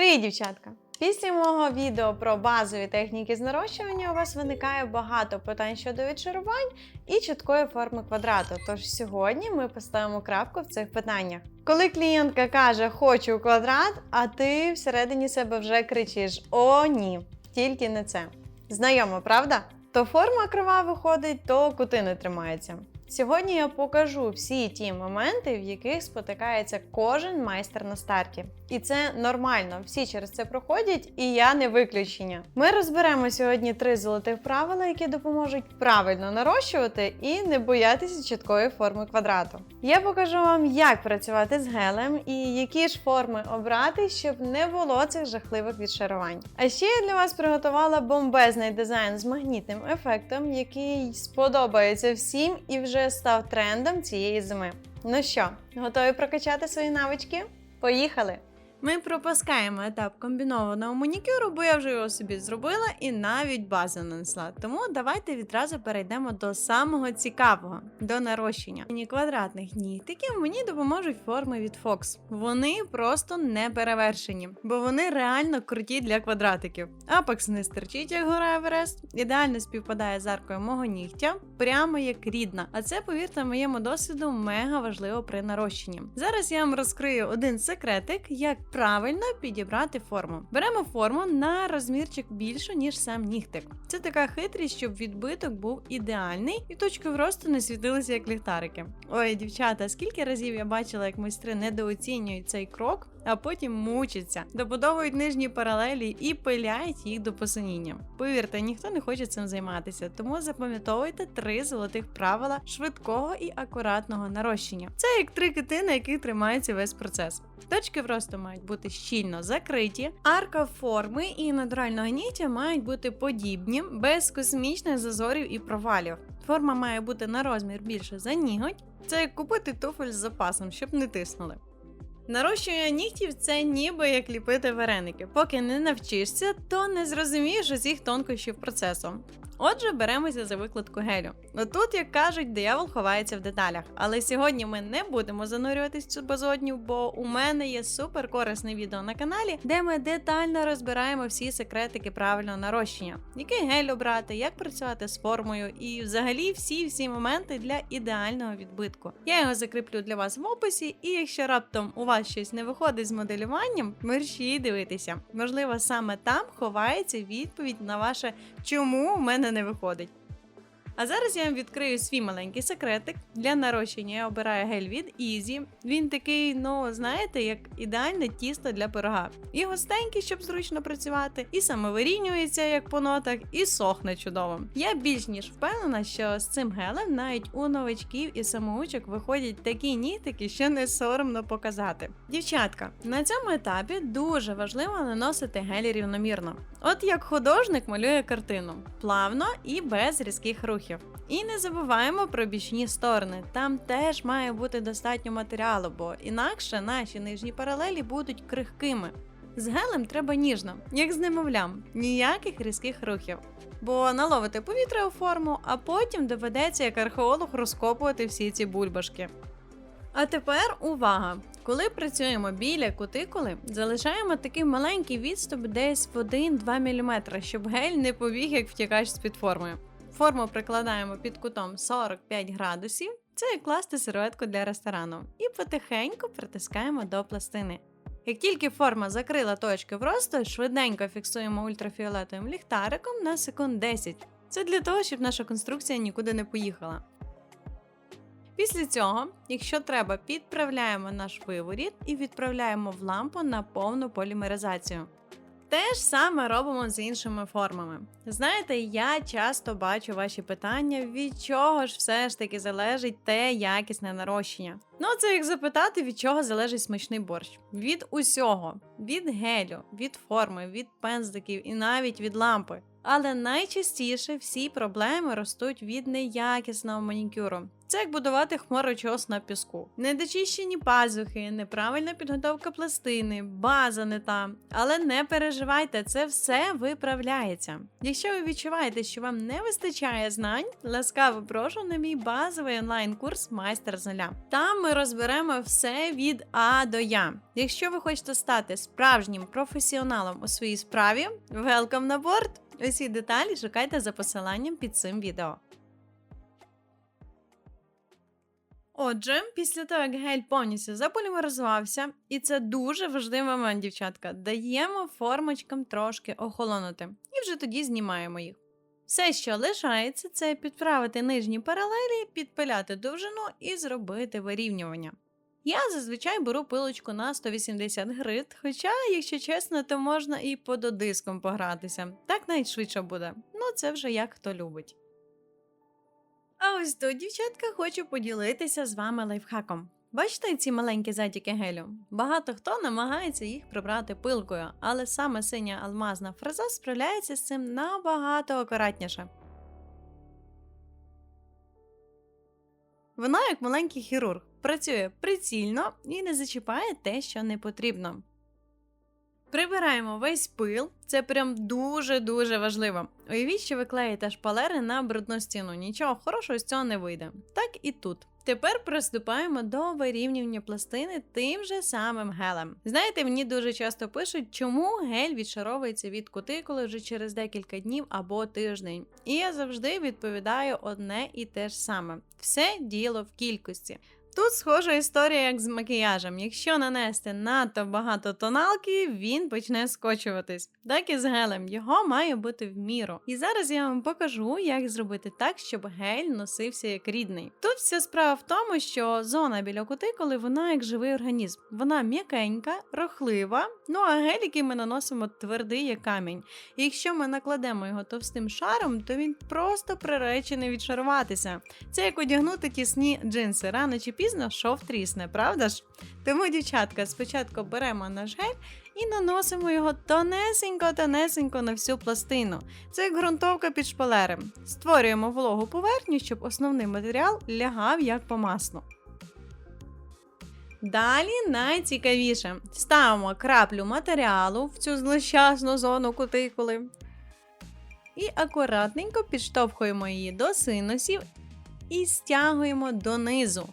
Привіт, дівчатка! Після мого відео про базові техніки з нарощування у вас виникає багато питань щодо відшарувань і чіткої форми квадрату. Тож сьогодні ми поставимо крапку в цих питаннях. Коли клієнтка каже Хочу квадрат, а ти всередині себе вже кричиш О, ні, тільки не це. Знайомо, правда? То форма крива виходить, то кути не тримаються. Сьогодні я покажу всі ті моменти, в яких спотикається кожен майстер на старті. І це нормально, всі через це проходять, і я не виключення. Ми розберемо сьогодні три золотих правила, які допоможуть правильно нарощувати і не боятися чіткої форми квадрату. Я покажу вам, як працювати з гелем і які ж форми обрати, щоб не було цих жахливих відшарувань. А ще я для вас приготувала бомбезний дизайн з магнітним ефектом, який сподобається всім і вже став трендом цієї зими. Ну що, готові прокачати свої навички? Поїхали! Ми пропускаємо етап комбінованого манікюру, бо я вже його собі зробила і навіть базу нанесла. Тому давайте відразу перейдемо до самого цікавого до нарощення. Мені квадратних нігтиків мені допоможуть форми від Fox. Вони просто не перевершені, бо вони реально круті для квадратиків. Апекс не стерчить, як гора Еверест, ідеально співпадає з аркою мого нігтя, прямо як рідна. А це, повірте, моєму досвіду мега важливо при нарощенні. Зараз я вам розкрию один секретик, як правильно підібрати форму. Беремо форму на розмірчик більше, ніж сам нігтик. Це така хитрість, щоб відбиток був ідеальний і точки вросту не світилися як ліхтарики. Ой, дівчата, скільки разів я бачила, як майстри недооцінюють цей крок. А потім мучаться, добудовують нижні паралелі і пиляють їх до посиніння. Повірте, ніхто не хоче цим займатися, тому запам'ятовуйте три золотих правила швидкого і акуратного нарощення. Це як три кити, на яких тримається весь процес. Точки вросту мають бути щільно закриті, арка форми і натурального нігтя мають бути подібні, без космічних зазорів і провалів. Форма має бути на розмір більше за ніготь. Це як купити туфель з запасом, щоб не тиснули. Нарощування нігтів це ніби як ліпити вареники. Поки не навчишся, то не зрозумієш усіх тонкощів процесу. Отже, беремося за викладку гелю. Отут, як кажуть, диявол ховається в деталях. Але сьогодні ми не будемо занурюватись цю безодню, бо у мене є супер корисне відео на каналі, де ми детально розбираємо всі секретики правильного нарощення, який гель обрати, як працювати з формою і взагалі всі всі моменти для ідеального відбитку. Я його закріплю для вас в описі, і якщо раптом у вас щось не виходить з моделюванням, мерщі дивитися. Можливо, саме там ховається відповідь на ваше чому в мене не виходить. А зараз я вам відкрию свій маленький секретик. Для нарощення я обираю гель від Easy. Він такий, ну знаєте, як ідеальне тісто для пирога. І густенький, щоб зручно працювати, і самовирівнюється, як по нотах, і сохне чудово. Я більш ніж впевнена, що з цим гелем навіть у новачків і самоучок виходять такі нітики, що не соромно показати. Дівчатка, на цьому етапі дуже важливо наносити гель рівномірно. От як художник малює картину, плавно і без різких рухів. І не забуваємо про бічні сторони. Там теж має бути достатньо матеріалу, бо інакше наші нижні паралелі будуть крихкими. З гелем треба ніжно, як з немовлям, ніяких різких рухів. Бо наловити повітря у форму, а потім доведеться як археолог розкопувати всі ці бульбашки. А тепер увага! Коли працюємо біля кутикули, залишаємо такий маленький відступ десь в 1-2 мм, щоб гель не побіг як втікач з під формою. Форму прикладаємо під кутом 45 градусів, це як класти серветку для ресторану, і потихеньку притискаємо до пластини. Як тільки форма закрила точки вросту, швиденько фіксуємо ультрафіолетовим ліхтариком на секунд 10. Це для того, щоб наша конструкція нікуди не поїхала. Після цього, якщо треба, підправляємо наш виворіт і відправляємо в лампу на повну полімеризацію. Те ж саме робимо з іншими формами. Знаєте, я часто бачу ваші питання, від чого ж все ж таки залежить те якісне нарощення. Ну, це як запитати, від чого залежить смачний борщ. Від усього, від гелю, від форми, від пензликів і навіть від лампи. Але найчастіше всі проблеми ростуть від неякісного манікюру. Це як будувати хмарочос на піску. Недочищені пазухи, неправильна підготовка пластини, база не та. Але не переживайте, це все виправляється. Якщо ви відчуваєте, що вам не вистачає знань, ласкаво прошу на мій базовий онлайн-курс Майстер з нуля. Там ми розберемо все від А до Я. Якщо ви хочете стати справжнім професіоналом у своїй справі, welcome на борт! Усі деталі шукайте за посиланням під цим відео. Отже, після того, як гель повністю заполімеризувався, і це дуже важливий момент, дівчатка, даємо формочкам трошки охолонути і вже тоді знімаємо їх. Все, що лишається, це підправити нижні паралелі, підпиляти довжину і зробити вирівнювання. Я зазвичай беру пилочку на 180 грит, хоча, якщо чесно, то можна і пододиском погратися. Так навіть швидше буде. Ну, це вже як хто любить. А ось тут, дівчатка, хочу поділитися з вами лайфхаком. Бачите ці маленькі затіки гелю? Багато хто намагається їх прибрати пилкою, але саме синя алмазна фреза справляється з цим набагато акуратніше. Вона, як маленький хірург, працює прицільно і не зачіпає те, що не потрібно. Прибираємо весь пил, це прям дуже-дуже важливо. Уявіть, що ви клеїте шпалери на брудну стіну, нічого хорошого з цього не вийде. Так і тут. Тепер приступаємо до вирівнювання пластини тим же самим гелем. Знаєте, мені дуже часто пишуть, чому гель відшаровується від кутикули вже через декілька днів або тиждень. І я завжди відповідаю одне і те ж саме: все діло в кількості. Тут схожа історія, як з макіяжем. Якщо нанести надто багато тоналки, він почне скочуватись. Так і з гелем, його має бути в міру. І зараз я вам покажу, як зробити так, щоб гель носився як рідний. Тут вся справа в тому, що зона біля кутикули, вона як живий організм. Вона м'якенька, рохлива. Ну а гель, який ми наносимо, твердий як камінь. І якщо ми накладемо його товстим шаром, то він просто приречений відшаруватися. Це як одягнути тісні джинси. Рано чи пізно шов трісне, правда ж? Тому, дівчатка, спочатку беремо наш гель і наносимо його тонесенько-тонесенько на всю пластину. Це як ґрунтовка під шпалерем. Створюємо вологу поверхню, щоб основний матеріал лягав як по маслу. Далі найцікавіше. Ставимо краплю матеріалу в цю злощасну зону кутикули. І акуратненько підштовхуємо її до синусів і стягуємо донизу.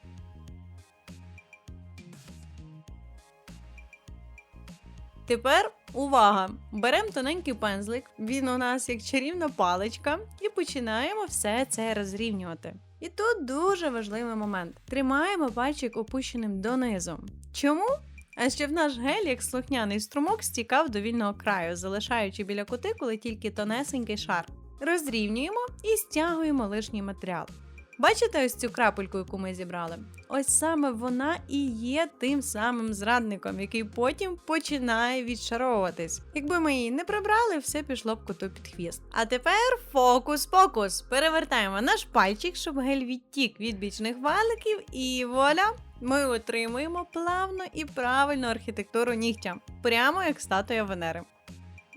Тепер увага! Беремо тоненький пензлик, він у нас як чарівна паличка, і починаємо все це розрівнювати. І тут дуже важливий момент: тримаємо пальчик опущеним донизу. Чому? А щоб наш гель, як слухняний струмок, стікав до вільного краю, залишаючи біля кутикули тільки тонесенький шар. Розрівнюємо і стягуємо лишній матеріал. Бачите ось цю крапельку, яку ми зібрали? Ось саме вона і є тим самим зрадником, який потім починає відшаровуватись. Якби ми її не прибрали, все пішло б коту під хвіст. А тепер фокус-покус. Перевертаємо наш пальчик, щоб гель відтік від бічних валиків, і вуаля! Ми отримуємо плавну і правильну архітектуру нігтя, прямо як статуя Венери.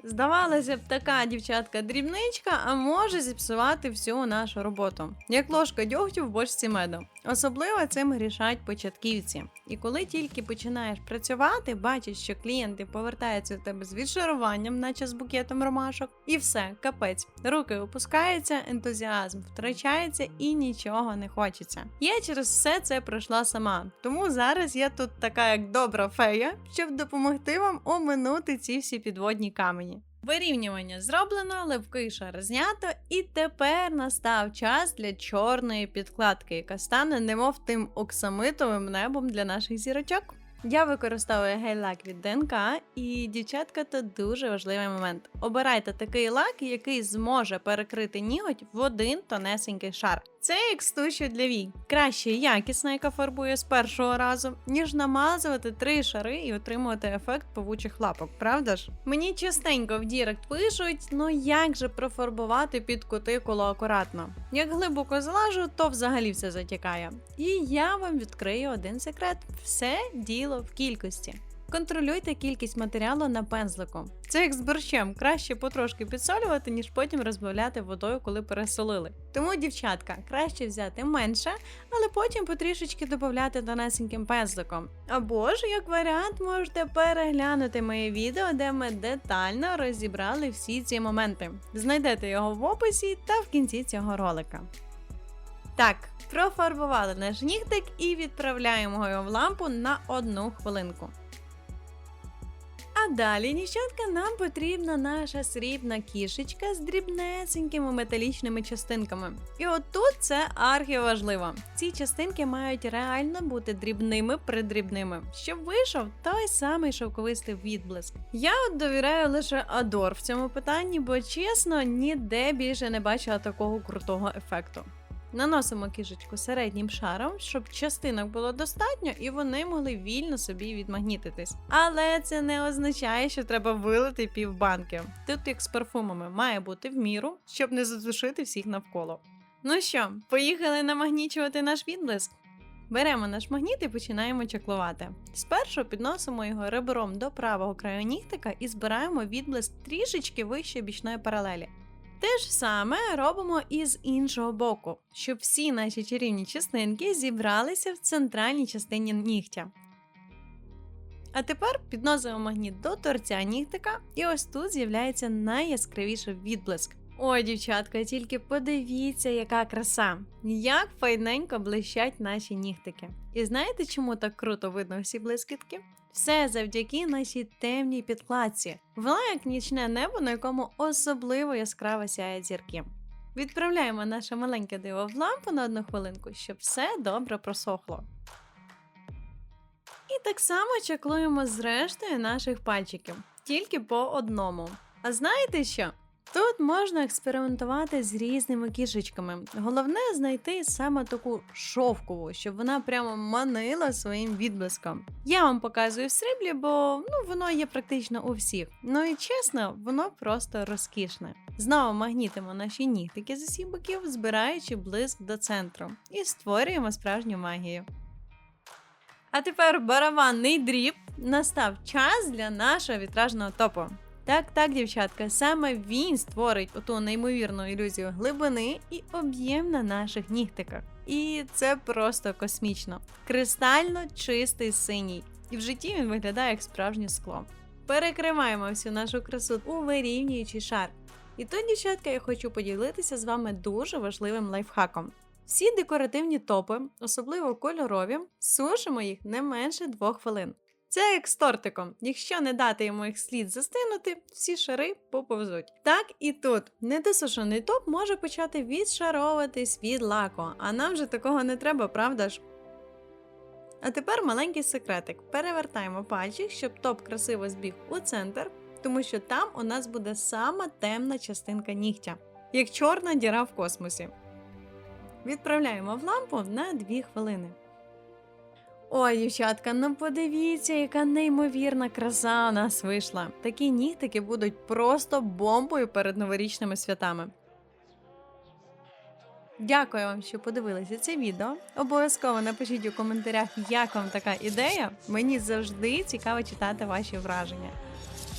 Здавалося б, така дівчатка дрібничка, а може зіпсувати всю нашу роботу, як ложка дьогтю в бочці меду. Особливо цим грішать початківці. І коли тільки починаєш працювати, бачиш, що клієнти повертаються до тебе з відшаруванням, наче з букетом ромашок, і все, капець. Руки опускаються, ентузіазм втрачається і нічого не хочеться. Я через все це пройшла сама, тому зараз я тут така як добра фея, щоб допомогти вам оминути ці всі підводні камені. Вирівнювання зроблено, липкий шар знято, і тепер настав час для чорної підкладки, яка стане немов тим оксамитовим небом для наших зірочок. Я використовую гель-лак від ДНК, і дівчатка, це дуже важливий момент. Обирайте такий лак, який зможе перекрити ніготь в один тонесенький шар. Це як стуші для вій. Краще якісна, яка фарбує з першого разу, ніж намазувати три шари і отримувати ефект павучих лапок, правда ж? Мені частенько в Дірект пишуть, ну як же профарбувати під кутикулу акуратно. Як глибоко злажу, то взагалі все затікає. І я вам відкрию один секрет: все діло в кількості. Контролюйте кількість матеріалу на пензлику. Це як з борщем, краще потрошки підсолювати, ніж потім розбавляти водою, коли пересолили. Тому, дівчатка, краще взяти менше, але потім потрішечки додати тонесеньким пензликом. Або ж, як варіант, можете переглянути моє відео, де ми детально розібрали всі ці моменти. Знайдете його в описі та в кінці цього ролика. Так, профарбували наш нігтик і відправляємо його в лампу на одну хвилинку. А далі, дівчатка, нам потрібна наша срібна кішечка з дрібнесенькими металічними частинками. І от тут це архіважливо. Ці частинки мають реально бути дрібними придрібними, щоб вийшов той самий шовковистий відблиск. Я от довіряю лише Адор в цьому питанні, бо чесно, ніде більше не бачила такого крутого ефекту. Наносимо кішечку середнім шаром, щоб частинок було достатньо і вони могли вільно собі відмагнітитись. Але це не означає, що треба вилити півбанки. Тут, як з парфумами, має бути в міру, щоб не задушити всіх навколо. Ну що, поїхали намагнічувати наш відблиск? Беремо наш магніт і починаємо чаклувати. Спершу підносимо його ребром до правого краю нігтика і збираємо відблиск трішечки вище бічної паралелі. Те ж саме робимо і з іншого боку, щоб всі наші чарівні частинки зібралися в центральній частині нігтя. А тепер підносимо магніт до торця нігтика, і ось тут з'являється найяскравіший відблиск. Ой, дівчатка, тільки подивіться, яка краса! Як файненько блищать наші нігтики. І знаєте, чому так круто видно всі блискітки? Все завдяки нашій темній підкладці. Вона як нічне небо, на якому особливо яскраво сяють зірки. Відправляємо наше маленьке диво в лампу на одну хвилинку, щоб все добре просохло. І так само чаклуємо з рештою наших пальчиків, тільки по одному. А знаєте що? Тут можна експериментувати з різними кішечками. Головне знайти саме таку шовкову, щоб вона прямо манила своїм відблиском. Я вам показую в сріблі, бо ну воно є практично у всіх. Ну і чесно, воно просто розкішне. Знову магнітимо наші нігтики з усіх боків, збираючи блиск до центру, і створюємо справжню магію. А тепер барабанний дріб. Настав час для нашого вітражного топу. Так, так, дівчатка, саме він створить оту неймовірну ілюзію глибини і об'єм на наших нігтиках. І це просто космічно. Кристально чистий синій. І в житті він виглядає як справжнє скло. Перекриваємо всю нашу красу у вирівнюючий шар. І тут, дівчатка, я хочу поділитися з вами дуже важливим лайфхаком. Всі декоративні топи, особливо кольорові, сушимо їх не менше 2 хвилин. Це як з тортиком. Якщо не дати йому їх слід застинути, всі шари поповзуть. Так і тут недосушений топ може почати відшаровуватись від лаку, а нам же такого не треба, правда ж? А тепер маленький секретик. Перевертаємо пальчик, щоб топ красиво збіг у центр, тому що там у нас буде сама темна частинка нігтя, як чорна діра в космосі. Відправляємо в лампу на 2 хвилини. Ой, дівчатка, ну подивіться, яка неймовірна краса у нас вийшла. Такі нігтики будуть просто бомбою перед новорічними святами. Дякую вам, що подивилися це відео. Обов'язково напишіть у коментарях, як вам така ідея. Мені завжди цікаво читати ваші враження.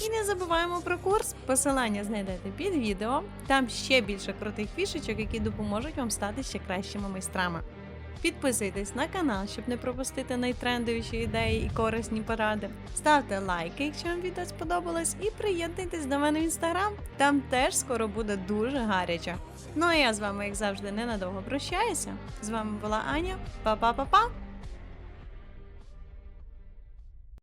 І не забуваємо про курс. Посилання знайдете під відео. Там ще більше крутих фішечок, які допоможуть вам стати ще кращими майстрами. Підписуйтесь на канал, щоб не пропустити найтрендовіші ідеї і корисні поради. Ставте лайки, якщо вам відео сподобалось, і приєднуйтесь до мене в інстаграм. Там теж скоро буде дуже гаряче. Ну а я з вами, як завжди, ненадовго прощаюся. З вами була Аня. Па-па-па-па!